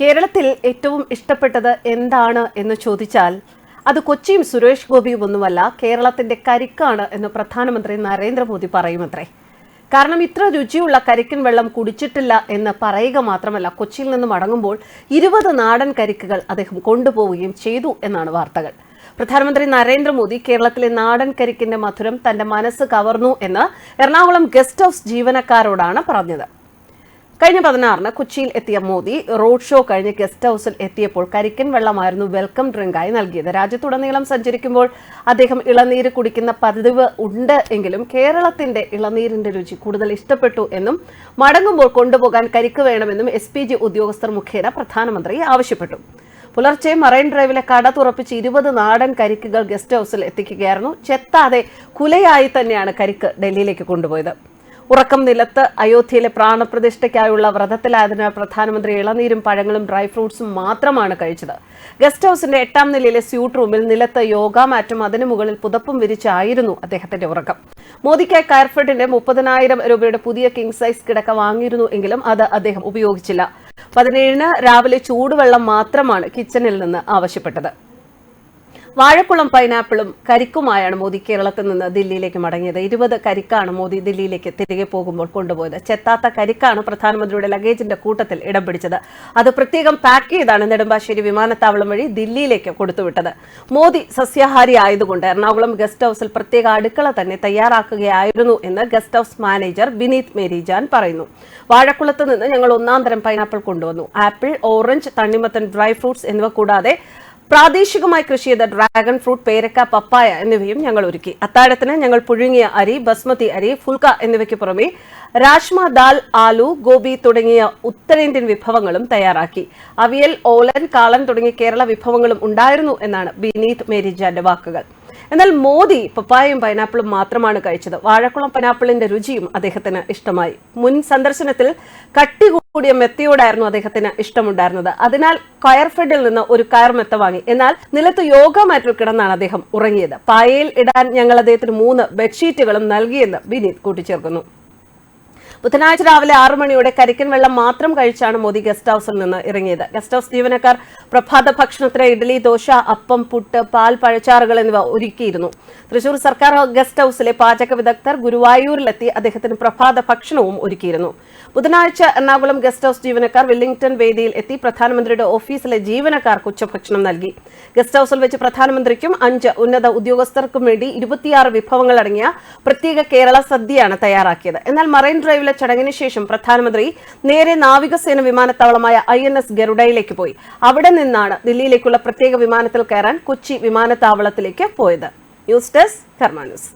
കേരളത്തിൽ ഏറ്റവും ഇഷ്ടപ്പെട്ടത് എന്താണ് എന്ന് ചോദിച്ചാൽ അത് കൊച്ചിയും സുരേഷ് ഗോപിയും ഒന്നുമല്ല കേരളത്തിന്റെ കരിക്കാണ് എന്ന് പ്രധാനമന്ത്രി നരേന്ദ്രമോദി പറയുമത്രേ. കാരണം ഇത്ര രുചിയുള്ള കരിക്കൻ വെള്ളം കുടിച്ചിട്ടില്ല എന്ന് പറയുക മാത്രമല്ല കൊച്ചിയിൽ നിന്ന് മടങ്ങുമ്പോൾ ഇരുപത് നാടൻ കരിക്കുകൾ അദ്ദേഹം കൊണ്ടുപോവുകയും ചെയ്തു എന്നാണ് വാർത്തകൾ. പ്രധാനമന്ത്രി നരേന്ദ്രമോദി കേരളത്തിലെ നാടൻ കരിക്കിന്റെ മധുരം തന്റെ മനസ്സ് കവർന്നു എന്ന് എറണാകുളം ഗസ്റ്റ് ഹൌസ് ജീവനക്കാരോടാണ് പറഞ്ഞത്. കഴിഞ്ഞ പതിനാറിന് കൊച്ചിയിൽ എത്തിയ മോദി റോഡ് ഷോ കഴിഞ്ഞ് ഗസ്റ്റ് ഹൌസിൽ എത്തിയപ്പോൾ കരിക്കൻ വെള്ളമായിരുന്നു വെൽക്കം ഡ്രിങ്കായി നൽകിയത്. രാജ്യത്തുടനീളം സഞ്ചരിക്കുമ്പോൾ അദ്ദേഹം ഇളനീര് കുടിക്കുന്ന പതിവ് ഉണ്ട് എങ്കിലും കേരളത്തിന്റെ ഇളനീരിന്റെ രുചി കൂടുതൽ ഇഷ്ടപ്പെട്ടു എന്നും മടങ്ങുമ്പോൾ കൊണ്ടുപോകാൻ കരിക്ക് വേണമെന്നും എസ് പി ജി ഉദ്യോഗസ്ഥർ മുഖേന പ്രധാനമന്ത്രി ആവശ്യപ്പെട്ടു. പുലർച്ചെ മറൈൻ ഡ്രൈവിലെ കട തുറപ്പിച്ച് ഇരുപത് നാടൻ കരിക്കുകൾ ഗസ്റ്റ് ഹൌസിൽ എത്തിക്കുകയായിരുന്നു. ചെത്താതെ കുലയായി തന്നെയാണ് കരിക്ക് ഡൽഹിയിലേക്ക് കൊണ്ടുപോയത്. ഉറക്കം നിലത്ത് അയോധ്യയിലെ പ്രാണപ്രതിഷ്ഠയ്ക്കായുള്ള വ്രതത്തിലായതിനാൽ പ്രധാനമന്ത്രി ഇളനീരും പഴങ്ങളും ഡ്രൈ ഫ്രൂട്ട്സും മാത്രമാണ് കഴിച്ചത്. ഗസ്റ്റ് ഹൌസിന്റെ എട്ടാം നിലയിലെ സ്യൂട്ട് റൂമിൽ നിലത്ത് യോഗ മാറ്റും അതിനു മുകളിൽ പുതപ്പും വിരിച്ചായിരുന്നു അദ്ദേഹത്തിന്റെ ഉറക്കം. മോദിക്കായി കയർഫെഡിന്റെ മുപ്പതിനായിരം രൂപയുടെ പുതിയ കിങ് സൈസ് കിടക്ക വാങ്ങിയിരുന്നു എങ്കിലും അത് അദ്ദേഹം ഉപയോഗിച്ചില്ല. പതിനേഴിന് രാവിലെ ചൂടുവെള്ളം മാത്രമാണ് കിച്ചണിൽ നിന്ന് ആവശ്യപ്പെട്ടത്. വാഴക്കുളം പൈനാപ്പിളും കരിക്കുമായാണ് മോദി കേരളത്തിൽ നിന്ന് ദില്ലിയിലേക്ക് മടങ്ങിയത്. ഇരുപത് കരിക്കാണ് മോദി ദില്ലിയിലേക്ക് തിരികെ പോകുമ്പോൾ കൊണ്ടുപോയത്. ചെത്താത്ത കരിക്കാണ് പ്രധാനമന്ത്രിയുടെ ലഗേജിന്റെ കൂട്ടത്തിൽ ഇടം പിടിച്ചത്. അത് പ്രത്യേകം പാക്ക് ചെയ്താണ് നെടുമ്പാശ്ശേരി വിമാനത്താവളം വഴി ദില്ലിയിലേക്ക് കൊടുത്തുവിട്ടത്. മോദി സസ്യാഹാരി ആയതുകൊണ്ട് എറണാകുളം ഗസ്റ്റ് ഹൌസിൽ പ്രത്യേക അടുക്കള തന്നെ തയ്യാറാക്കുകയായിരുന്നു എന്ന് guest house manager Bineeth Merijan പറയുന്നു. വാഴക്കുളത്ത് നിന്ന് ഞങ്ങൾ ഒന്നാം തരം പൈനാപ്പിൾ കൊണ്ടുവന്നു. ആപ്പിൾ ഓറഞ്ച് തണ്ണിമത്തൻ ഡ്രൈ ഫ്രൂട്ട്സ് എന്നിവ കൂടാതെ പ്രാദേശികമായി കൃഷി ചെയ്ത ഡ്രാഗൺ ഫ്രൂട്ട് പേരക്ക പപ്പായ എന്നിവയും ഞങ്ങൾ ഒരുക്കി. അത്താഴത്തിന് ഞങ്ങൾ പുഴുങ്ങിയ അരി ബസ്മതി അരി ഫുൽക്ക എന്നിവയ്ക്ക് പുറമെ രാജ്മ ദാൽ ആലു ഗോപി തുടങ്ങിയ ഉത്തരേന്ത്യൻ വിഭവങ്ങളും തയ്യാറാക്കി. അവിയൽ ഓലൻ കാളൻ തുടങ്ങിയ കേരള വിഭവങ്ങളും ഉണ്ടായിരുന്നു എന്നാണ് ബിനീത് മേരിജാന്റെ വാക്കുകൾ. എന്നാൽ മോദി പപ്പായയും പൈനാപ്പിളും മാത്രമാണ് കഴിച്ചത്. വാഴക്കുളം പൈനാപ്പിളിന്റെ രുചിയും അദ്ദേഹത്തിന് ഇഷ്ടമായി. മുൻ സന്ദർശനത്തിൽ കട്ടി കൂടിയ മെത്തയോടായിരുന്നു അദ്ദേഹത്തിന് ഇഷ്ടമുണ്ടായിരുന്നത്. അതിനാൽ കയർഫെഡിൽ നിന്ന് ഒരു കയർ മെത്ത വാങ്ങി. എന്നാൽ നിലത്ത് യോഗ മാറ്റിൽ കിടന്നാണ് അദ്ദേഹം ഉറങ്ങിയത്. പായയിൽ ഇടാൻ ഞങ്ങൾ അദ്ദേഹത്തിന് മൂന്ന് ബെഡ്ഷീറ്റുകളും നൽകിയെന്ന് വിനീത് കൂട്ടിച്ചേർക്കുന്നു. ബുധനാഴ്ച രാവിലെ ആറു മണിയോടെ കരിക്കൻ വെള്ളം മാത്രം കഴിച്ചാണ് മോദി ഗസ്റ്റ് ഹൌസിൽ നിന്ന് ഇറങ്ങിയത്. ഗസ്റ്റ് ഹൌസ് ജീവനക്കാർ പ്രഭാത ഭക്ഷണത്തിന് ഇഡ്ഡലി ദോശ അപ്പം പുട്ട് പാൽ പഴച്ചാറുകൾ എന്നിവ ഒരുക്കിയിരുന്നു. തൃശൂർ സർക്കാർ ഗസ്റ്റ് ഹൌസിലെ പാചക വിദഗ്ധർ ഗുരുവായൂരിലെത്തി അദ്ദേഹത്തിന് പ്രഭാത ഭക്ഷണവും ഒരുക്കിയിരുന്നു. ബുധനാഴ്ച എറണാകുളം ഗസ്റ്റ് ഹൌസ് ജീവനക്കാർ വെല്ലിംഗ്ടൺ വേദിയിൽ എത്തി പ്രധാനമന്ത്രിയുടെ ഓഫീസിലെ ജീവനക്കാർക്ക് ഉച്ചഭക്ഷണം നൽകി. ഗസ്റ്റ് ഹൌസിൽ വെച്ച് പ്രധാനമന്ത്രിക്കും അഞ്ച് ഉന്നത ഉദ്യോഗസ്ഥർക്കും വേണ്ടി ഇരുപത്തിയാറ് വിഭവങ്ങൾ അടങ്ങിയ പ്രത്യേക കേരള സദ്യയാണ് തയ്യാറാക്കിയത്. എന്നാൽ മറൈൻ ഡ്രൈവിലെ ചടങ്ങിന് ശേഷം പ്രധാനമന്ത്രി നേരെ നാവികസേന വിമാനത്താവളമായ ഐ എൻ എസ് ഗരുഡയിലേക്ക് പോയി. അവിടെ നിന്നാണ് ദില്ലിയിലേക്കുള്ള പ്രത്യേക വിമാനത്തിൽ കയറാൻ കൊച്ചി വിമാനത്താവളത്തിലേക്ക് പോയത്. News desk Karma news.